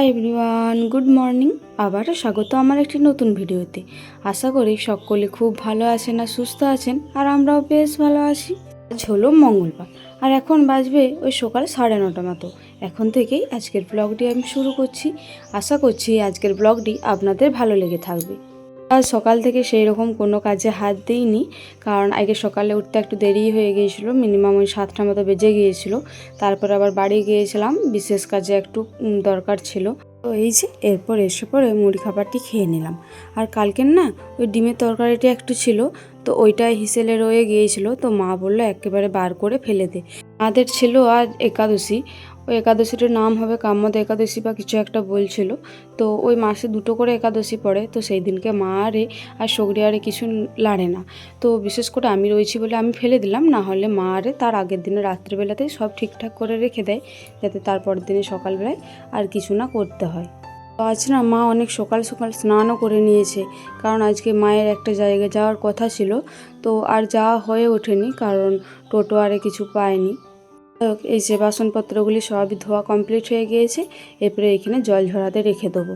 Hi everyone good morning আবারও স্বাগত আমার একটি নতুন ভিডিওতে। আশা করি সকলে খুব ভালো আছেন আর সুস্থ আছেন, আর আমরাও বেশ ভালো আছি। আজ হলো মঙ্গলবার, আর এখন বাজবে ওই সকাল সাড়ে নটা মতো। এখন থেকেই আজকের ব্লগটি আমি শুরু করছি। আশা করছি আজকের ব্লগটি আপনাদের ভালো লেগে থাকবে। আজ সকাল থেকে সেই রকম কোনো কাজে হাত দিইনি। কারণ আগে সকালে উঠতে একটু দেরি হয়ে গিয়েছিল মিনিমাম ওই সাতটা মতো বেজে গিয়েছিল। তারপর আবার বাড়ি গিয়েছিলাম, বিশেষ কাজে একটু দরকার ছিল। তো এই যে, এরপর এসে পরে মুড়ি খাবারটি খেয়ে নিলাম। আর কালকের না, ওই ডিমের তরকারিটি একটু ছিল, তো ওইটাই হিসেলে রয়ে গিয়েছিল। তো মা বলল, একেবারে বার করে ফেলে দে। আমাদের ছিল আর একাদশী ওই একাদশীটার নাম হবে কাম্যদ একাদশী বা কিছু একটা বলছিল। তো ওই মাসে দুটো করে একাদশী পড়ে, তো সেই দিনকে মা আরে আর সগরি আরে কিছু লাড়ে না। তো বিশেষ করে আমি রয়েছি বলে আমি ফেলে দিলাম, না হলে মা আরে তার আগের দিনে রাত্রিবেলাতেই সব ঠিকঠাক করে রেখে দেয়, যাতে তারপর দিনে সকালবেলায় আর কিছু না করতে হয়। তো আজ না মা অনেক সকাল সকাল স্নানও করে নিয়েছে, কারণ আজকে মায়ের একটা জায়গায় যাওয়ার কথা ছিল। তো আর যাওয়া হয়ে ওঠেনি, কারণ টোটো আরে কিছু পায়নি। এই যে বাসনপত্রগুলি সবই ধোয়া কমপ্লিট হয়ে গিয়েছে, এরপরে এখানে জল ঝরাতে রেখে দেবো।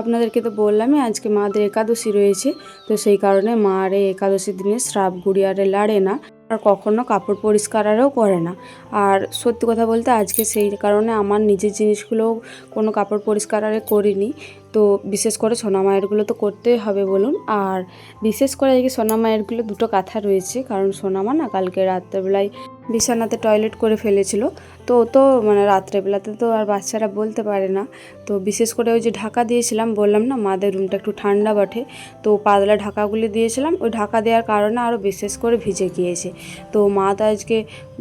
আপনাদেরকে তো বললামই, আজকে মাদের একাদশী রয়েছে, তো সেই কারণে মা আর এই একাদশীর দিনে শ্রাপ গুড়ি আরে লাড়ে না, আর কখনো কাপড় পরিষ্কার আরও করে না। আর সত্যি কথা বলতে, আজকে সেই কারণে আমার নিজের জিনিসগুলোও কোনো কাপড় পরিষ্কার আরে করিনি, তো বিশেষ করে সোনা মায়েরগুলো তো করতেই হবে বলুন। আর বিশেষ করে আজকে সোনা মায়েরগুলো দুটো কাঁথা রয়েছে, কারণ সোনামা না কালকে রাত্রেবেলায় বিছানাতে টয়লেট করে ফেলেছিল। তো তো মানে রাত্রেবেলাতে তো আর বাচ্চারা বলতে পারে না। তো বিশেষ করে ওই যে ঢাকা দিয়েছিলাম, বললাম না মাদের রুমটা একটু ঠান্ডা বটে। তো পাতলা ঢাকাগুলি দিয়েছিলাম, ওই ঢাকা দেওয়ার কারণে আরও বিশেষ করে ভিজে গিয়েছে। তো মা তো আজকে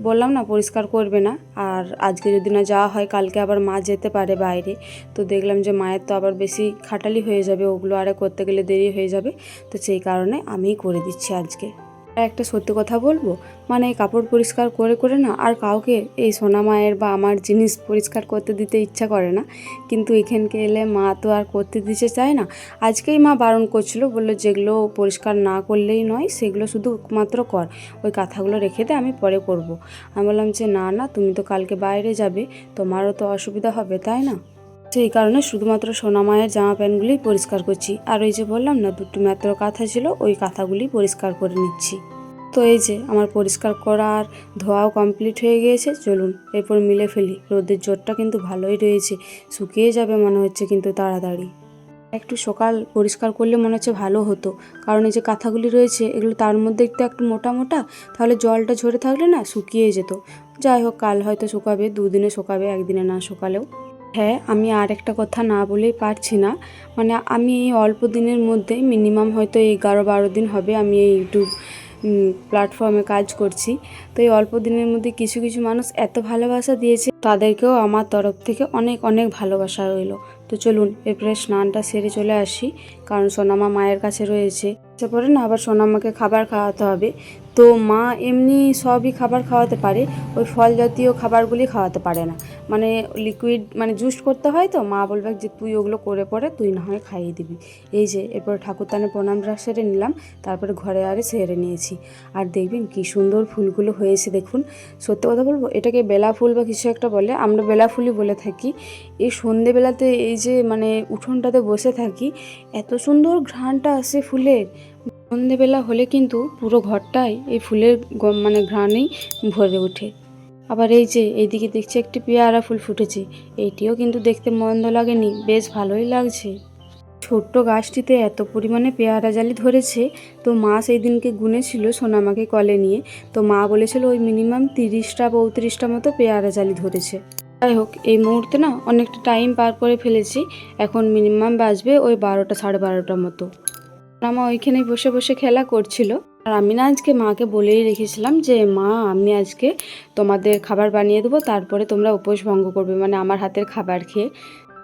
বললাম না পরিষ্কার করবে না, আর আজকে যদি না যাওয়া হয় কালকে আবার মা যেতে পারে বাইরে। তো দেখলাম যে মায়ের তো আবার বেশি খাটালি হয়ে যাবে, ওগুলো আরে করতে গেলে দেরি হয়ে যাবে। তো সেই কারণে আমিই করে দিচ্ছি আজকে। আর একটা সত্যি কথা বলব? মানে এই কাপড় পরিষ্কার করে করে না আর কাউকে এই সোনা মায়ের বা আমার জিনিস পরিষ্কার করতে দিতে ইচ্ছা করে না। কিন্তু এখানকে এলে মা তো আর করতে দিতে চায় না। আজকেই মা বারণ করছিল, বলল যেগুলো পরিষ্কার না করলেই নয়, সেগুলো শুধু মাত্র কর। ওই কাঁথাগুলো রেখে দে, আমি পরে করব। আমি বললাম যে, না না, তুমি তো কালকে বাইরে যাবে, তোমারও তো অসুবিধা হবে, তাই না? সেই কারণে শুধুমাত্র সোনা মায়ের জামা প্যান্টগুলিই পরিষ্কার করছি। আর ওই যে বললাম না, দুটো মাত্র কাঁথা ছিল, ওই কাঁথাগুলি পরিষ্কার করে নিচ্ছি। তো এই যে, আমার পরিষ্কার করা আর ধোয়াও কমপ্লিট হয়ে গিয়েছে। চলুন, এরপর মিলে ফেলি। রোদের জোরটা কিন্তু ভালোই রয়েছে। শুকিয়ে যাবে মনে হচ্ছে কিন্তু তাড়াতাড়ি। একটু সকাল পরিষ্কার করলে মনে হচ্ছে ভালো হতো। কারণ এই যে কাঁথাগুলি রয়েছে, এগুলো তার মধ্যে একটু একটু মোটা মোটা, তাহলে জলটা ঝরে থাকলে না শুকিয়ে যেত। যাই হোক, কাল হয়তো শুকাবে, দুদিনে শুকাবে, একদিনে না শুকালেও। হ্যাঁ আমি আর একটা কথা না বলেই পারছি না। মানে আমি এই অল্প দিনের মধ্যে মিনিমাম হয়তো এগারো বারো দিন হবে আমি এই ইউটিউব প্ল্যাটফর্মে কাজ করছি। তো এই অল্প দিনের মধ্যে কিছু কিছু মানুষ এত ভালোবাসা দিয়েছে, তাদেরকেও আমার তরফ থেকে অনেক অনেক ভালোবাসা রইল। তো চলুন, এরপরে স্নানটা সেরে চলে আসি, কারণ সোনামা মায়ের কাছে রয়েছে। তারপরে না, আবার সোনামাকে খাবার খাওয়াতে হবে। তো মা এমনি সবই খাবার খাওয়াতে পারে, ওই ফল জাতীয় খাবারগুলি খাওয়াতে পারে না। মানে লিকুইড মানে জুস করতে হয় তো, মা বলবে যে তুই ওগুলো করে পরে তুই না হয় খাইয়ে দিবি। এই যে, এরপর ঠাকুরতানে প্রণাম সেরে নিলাম, তারপরে ঘরে আরে সেরে নিয়েছি। আর দেখবেন কি সুন্দর ফুলগুলো হয়েছে দেখুন। সত্যি কথা বলব, এটাকে বেলা ফুল বা কিছু একটা বলে, আমরা বেলা ফুলই বলে থাকি। এই সন্ধেবেলাতে এই যে মানে উঠোনটাতে বসে থাকি, এত সুন্দর ঘ্রাণটা আসে ফুলের। সন্ধেবেলা হলে কিন্তু পুরো ঘরটাই এই ফুলের মানে ঘ্রাণেই ভরে ওঠে। আবার এই যে, এইদিকে দেখছি একটি পেয়ারা ফুল ফুটেছে। এইটিও কিন্তু দেখতে মন্দ লাগেনি, বেশ ভালোই লাগছে। ছোট্ট গাছটিতে এত পরিমাণে পেয়ারা জালি ধরেছে, তো মা সেই দিনকে গুনেছিল সোনামাকে কলে নিয়ে। তো মা বলেছিল ওই মিনিমাম তিরিশটা পঁয়ত্রিশটা মতো পেয়ারা জালি ধরেছে। যাই হোক, এই মুহূর্তে না অনেকটা টাইম পার করে ফেলেছি, এখন মিনিমাম বাজবে ওই বারোটা সাড়ে বারোটার মতো। মা ওইখানে বসে বসে খেলা করছিল। আর আমি না আজকে মাকে বলেই রেখেছিলাম যে, মা, আমি আজকে তোমাদের খাবার বানিয়ে দেবো, তারপরে তোমরা উপোস ভঙ্গ করবে। মানে আমার হাতের খাবার খেয়ে।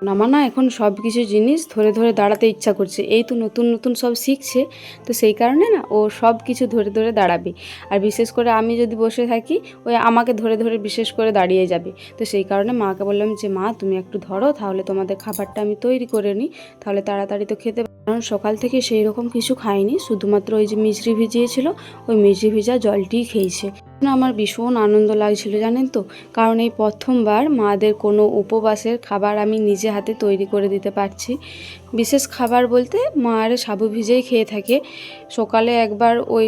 আমার না এখন সব কিছু জিনিস ধরে ধরে দাঁড়াতে ইচ্ছা করছে। এই তো নতুন নতুন সব শিখছে। তো সেই কারণে না ও সব কিছু ধরে ধরে দাঁড়াবে। আর বিশেষ করে আমি যদি বসে থাকি, ওই আমাকে ধরে ধরে বিশেষ করে দাঁড়িয়ে যাবে। তো সেই কারণে মাকে বললাম যে, মা, তুমি একটু ধরো, তাহলে তোমাদের খাবারটা আমি তৈরি করে নিই। তাহলে তাড়াতাড়ি তো খেতে। কারণ সকাল থেকে সেই রকম কিছু খাইনি, শুধুমাত্র ওই যে মিছরি ভিজিয়েছিল, ওই মিছরি ভিজা জলটিই খেয়েছে। আমার ভীষণ আনন্দ লাগছিল, জানেন তো? কারণ এই প্রথমবার মাদের কোনো উপবাসের খাবার আমি নিজে হাতে তৈরি করে দিতে পারছি। বিশেষ খাবার বলতে মায়ের সাবু ভিজেই খেয়ে থাকে। সকালে একবার ওই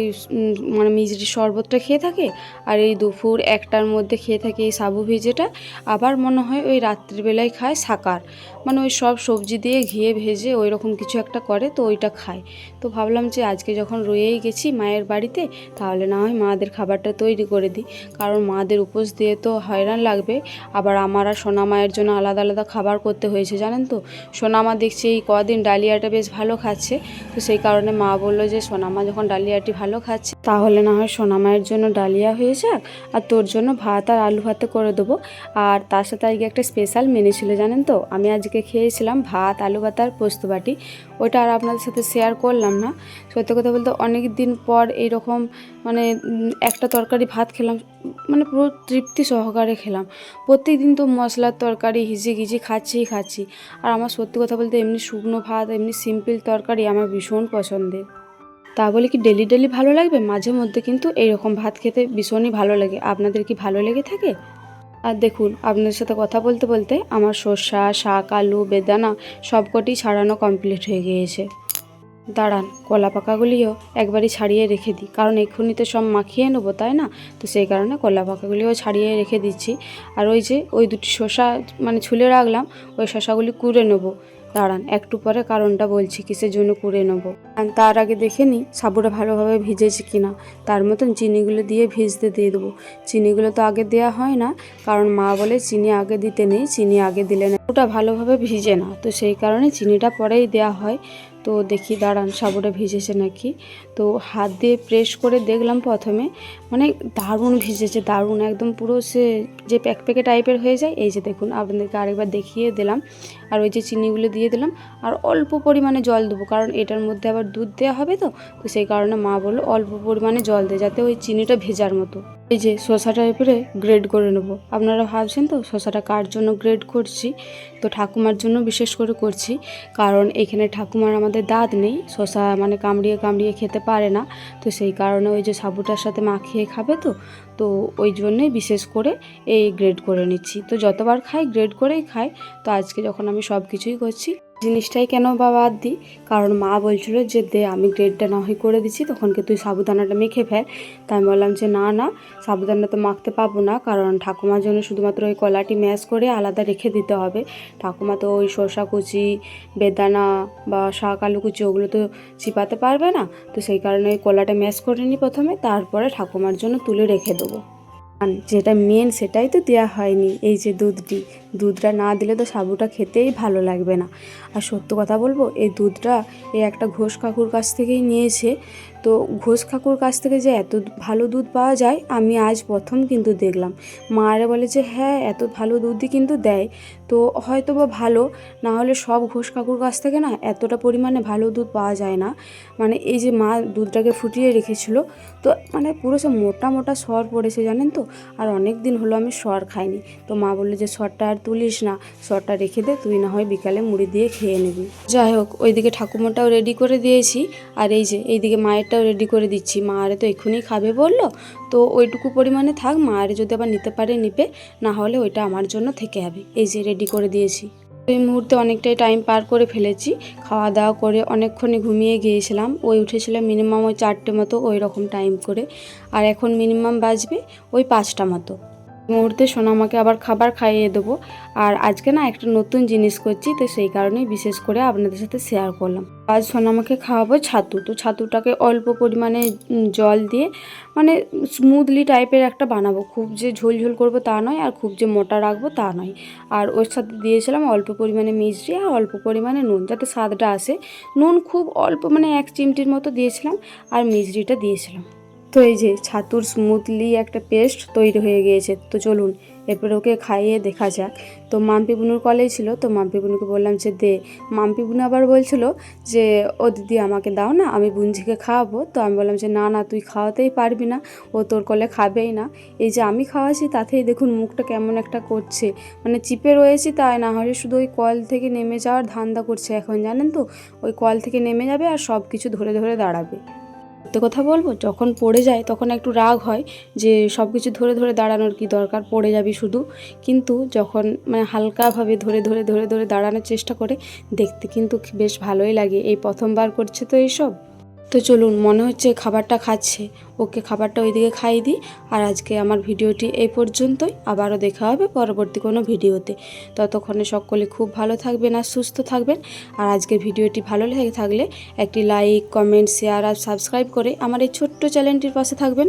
মানে মিজরি শরবতটা খেয়ে থাকে, আর এই দুপুর একটার মধ্যে খেয়ে থাকে এই সাবু ভিজেটা। আবার মনে হয় ওই রাত্রিবেলায় খায় সাকার। মানে ওই সব সবজি দিয়ে ঘিয়ে ভেজে ওই রকম কিছু একটা করে, তো ওইটা খায়। তো ভাবলাম যে আজকে যখন রয়েই গেছি মায়ের বাড়িতে, তাহলে না হয় মাদের খাবারটা তৈরি করে দিই। কারণ মাদের উপোস দিয়ে তো হয়রান লাগবে। আবার আমার আর সোনা মায়ের জন্য আলাদা আলাদা খাবার করতে হয়েছে, জানেন তো? সোনামা দেখছি এই কদিন ডালিয়াটা বেশ ভালো খাচ্ছে। তো সেই কারণে মা বলল যে সোনামা যখন ডালিয়াটি ভালো খাচ্ছে, তাহলে না হয় সোনামায়ের জন্য ডালিয়া হয়ে যাক, আর তোর জন্য ভাত আর আলু ভাতে করে দেবো। আর তার সাথে আজকে একটা স্পেশাল মেনু ছিল, জানেন তো? আমি আজকে খেয়েছিলাম ভাত, আলু ভাত আর পোস্ত বাটি। ওইটা আর আপনাদের সাথে শেয়ার করলাম না। সত্যি কথা বলতে অনেক দিন পর এইরকম মানে একটা তরকারি ভাত খেলাম মানে পুরো তৃপ্তি সহকারে খেলাম। প্রত্যেক দিন তো মশলার তরকারি, হিজি গিজি খাচ্ছিই খাচ্ছি। আর আমার সত্যি কথা বলতে এমনি শুকনো ভাত, এমনি সিম্পল তরকারি আমার ভীষণ পছন্দের। তা বলে কি ডেলি ডেলি ভালো লাগবে? মাঝে মধ্যে কিন্তু এইরকম ভাত খেতে ভীষণই ভালো লাগে। আপনাদের কি ভালো লেগে থাকে? আর দেখুন, আপনাদের সাথে কথা বলতে বলতে আমার শসা শাক, আলু, বেদানা সবকটি ছাড়ানো কমপ্লিট হয়ে গিয়েছে। দাঁড়ান, কলা পাকাগুলিও একবারই ছাড়িয়ে রেখে দিই। কারণ এক্ষুনি তো সব মাখিয়ে নেব, তাই না? তো সেই কারণে কলা পাকাগুলিও ছাড়িয়ে রেখে দিচ্ছি। আর ওই যে, ওই দুটি শসা মানে ছুলে রাখলাম, ওই শসাগুলি কুড়ে নেব। দাঁড়ান, একটু পরে কারণটা বলছি, কিসের জন্য করে নেব? তার আগে দেখে নিই সাবুটা ভালোভাবে ভিজেছে কিনা। তার মতন চিনিগুলো দিয়ে ভিজতে দিয়ে দেবো। চিনিগুলো তো আগে দেওয়া হয় না, কারণ মা বলে চিনি আগে দিতে নেই, চিনি আগে দিলে না। ওটা ভালোভাবে ভিজে না, তো সেই কারণে চিনিটা পরেই দেওয়া হয়। তো দেখি, দাঁড়ান, সাবুটা ভিজেছে নাকি? তো হাত দিয়ে প্রেস করে দেখলাম প্রথমে মানে দারুণ ভিজেছে, দারুণ, একদম পুরো সে যে প্যাক প্যাকে টাইপের হয়ে যায়, এই যে দেখুন, আপনাদেরকে আরেকবার দেখিয়ে দিলাম, আর ওই যে চিনিগুলো দিয়ে দিলাম, আর অল্প পরিমাণে জল দেবো, কারণ এটার মধ্যে আবার দুধ দেওয়া হবে তো তো সেই কারণে মা বলল অল্প পরিমাণে জল দেয় যাতে ওই চিনিটা ভেজার মতো। এই যে শসাটা এরপরে গ্রেড করে নেব। আপনারা ভাবছেন তো শশাটা কার জন্য গ্রেড করছি? তো ঠাকুমার জন্য বিশেষ করে করছি, কারণ এখানে ঠাকুমার আমাদের দাঁত নেই, শসা মানে কামড়িয়ে কামড়িয়ে খেতে পারে না। তো সেই কারণে ওই যে সাবুটার সাথে মাখিয়ে খাবে তো তো ওই জন্যই বিশেষ করে এই গ্রেড করে নিচ্ছি। তো যতবার খাই গ্রেড করেই খাই, তো আজকে যখন আমি সব কিছুই করছি জিনিসটাই কেন বা বাদ দিই? কারণ মা বলছিল যে, দে, আমি গ্রেডটা না হয় করে দিচ্ছি তখনকে তুই সাবুদানাটা মেখে ফেল। তাই আমি বললাম যে, না না সাবুদানা তো মাখতে পাবো না, কারণ ঠাকুমার জন্য শুধুমাত্র ওই কলাটি ম্যাশ করে আলাদা রেখে দিতে হবে। ঠাকুমা তো ওই শসা কুচি, বেদানা বা শাক, আলু কুচি, ওগুলো তো চিপাতে পারবে না। তো সেই কারণে ওই কলাটা ম্যাশ করে নিই প্রথমে, তারপরে ঠাকুমার জন্য তুলে রেখে দেবো। যেটা মেন সেটাই তো দেওয়া হয়নি, এই যে দুধটি। দুধটা না দিলে তো সাবুটা খেতেই ভালো লাগবে না। আর সত্য কথা বলব, এই দুধটা এই একটা ঘোষ কাকুর কাছ থেকেই নিয়েছে। তো ঘোষ কাকুর কাছ থেকে যে এত ভালো দুধ পাওয়া যায়, আমি আজ প্রথম কিন্তু দেখলাম। মায়েরা বলে যে হ্যাঁ এত ভালো দুধই কিন্তু দেয়। তো হয়তো বা ভালো, না হলে সব ঘোষ কাকুর কাছ থেকে না এতটা পরিমাণে ভালো দুধ পাওয়া যায় না। মানে এই যে মা দুধটাকে ফুটিয়ে রেখেছিল, তো মানে পুরো সব মোটা মোটা সর পড়েছে জানেন তো? আর অনেক দিন হলো আমি সর খাইনি। তো মা বলল যে সরটা আর তুলিস না সরটা রেখে দে, তুই না হয় বিকালে মুড়ি দিয়ে খেয়ে নিবি। যাই হোক ওইদিকে ঠাকুমাটাও রেডি করে দিয়েছি, আর এই যে, এইদিকে মায়েরটাও রেডি করে দিচ্ছি। মা আরে তো এক্ষুনি খাবে বলল, তো ওইটুকু পরিমাণে থাক মা আরে যদি আবার নিতে পারে, নিবে, না হলে ওইটা আমার জন্য থেকে যাবে। এই যে রেডি করে দিয়েছি। এই মুহূর্তে অনেকটাই টাইম পার করে ফেলেছি, খাওয়া দাওয়া করে অনেকক্ষণই ঘুমিয়ে গিয়েছিলাম। ওই উঠেছিলাম মিনিমাম ওই চারটে মতো ওই রকম টাইম করে। আর এখন মিনিমাম বাজবে ওই পাঁচটা মতো। মুহূর্তে সোনামাকে আবার খাবার খাইয়ে দেবো। আর আজকে না একটা নতুন জিনিস করছি, তো সেই কারণেই বিশেষ করে আপনাদের সাথে শেয়ার করলাম। আজ সোনামাকে খাওয়াবো ছাতু। তো ছাতুটাকে অল্প পরিমাণে জল দিয়ে মানে স্মুথলি টাইপের একটা বানাবো। খুব যে ঝোল ঝোল করব তা নয়, আর খুব যে মোটা রাখব তা নয়। আর ওর সাথে দিয়েছিলাম অল্প পরিমাণে মিষ্টি আর অল্প পরিমাণে নুন, যাতে স্বাদটা আসে। নুন খুব অল্প মানে এক চিমটির মতো দিয়েছিলাম আর মিষ্টিটা দিয়েছিলাম। তো এই যে ছাতুর স্মুথলি একটা পেস্ট তৈরি হয়ে গিয়েছে, তো চলুন এরপরে ওকে খাইয়ে দেখা যাক। তো মাম্পি বুনুর কলেই ছিল, তো মাম্পি বুনুকে বললাম যে, দে। মাম্পি বুনু আবার বলছিল যে, ও দিদি আমাকে দাও না, আমি বুঞ্জিকে খাওয়াবো। তো আমি বললাম যে, না না, তুই খাওয়াতেই পারবি না, ও তোর কলে খাবেই না। এই যে আমি খাওয়াছি তাতেই দেখুন মুখটা কেমন একটা করছে। মানে চিপে রয়েছি তাই, না হলে শুধু ওই কল থেকে নেমে যাওয়ার ধান্দা করছে এখন, জানেন তো? ওই কল থেকে নেমে যাবে আর সব কিছু ধরে ধরে দাঁড়াবে। সত্যি কথা বলব, যখন পড়ে যায় তখন একটু রাগ হয় যে সব কিছু ধরে ধরে দাঁড়ানোর কি দরকার, পড়ে যাবি শুধু। কিন্তু যখন মানে হালকাভাবে ধরে ধরে ধরে ধরে দাঁড়ানোর চেষ্টা করে, দেখতে কিন্তু বেশ ভালোই লাগে। এই প্রথমবার করছে তো এইসব? তো চলুন, মনে হচ্ছে খাবারটা খাচ্ছে। ওকে খাবারটা ওইদিকে খাই দিই আর আজকে আমার ভিডিওটি এই পর্যন্তই। আবারও দেখা হবে পরবর্তী কোনো ভিডিওতে। ততক্ষণে সকলে খুব ভালো থাকবেন আর সুস্থ থাকবেন। আর আজকের ভিডিওটি ভালো লেগে থাকলে একটি লাইক, কমেন্ট, শেয়ার আর সাবস্ক্রাইব করে আমার এই ছোট্ট চ্যানেলটির পাশে থাকবেন।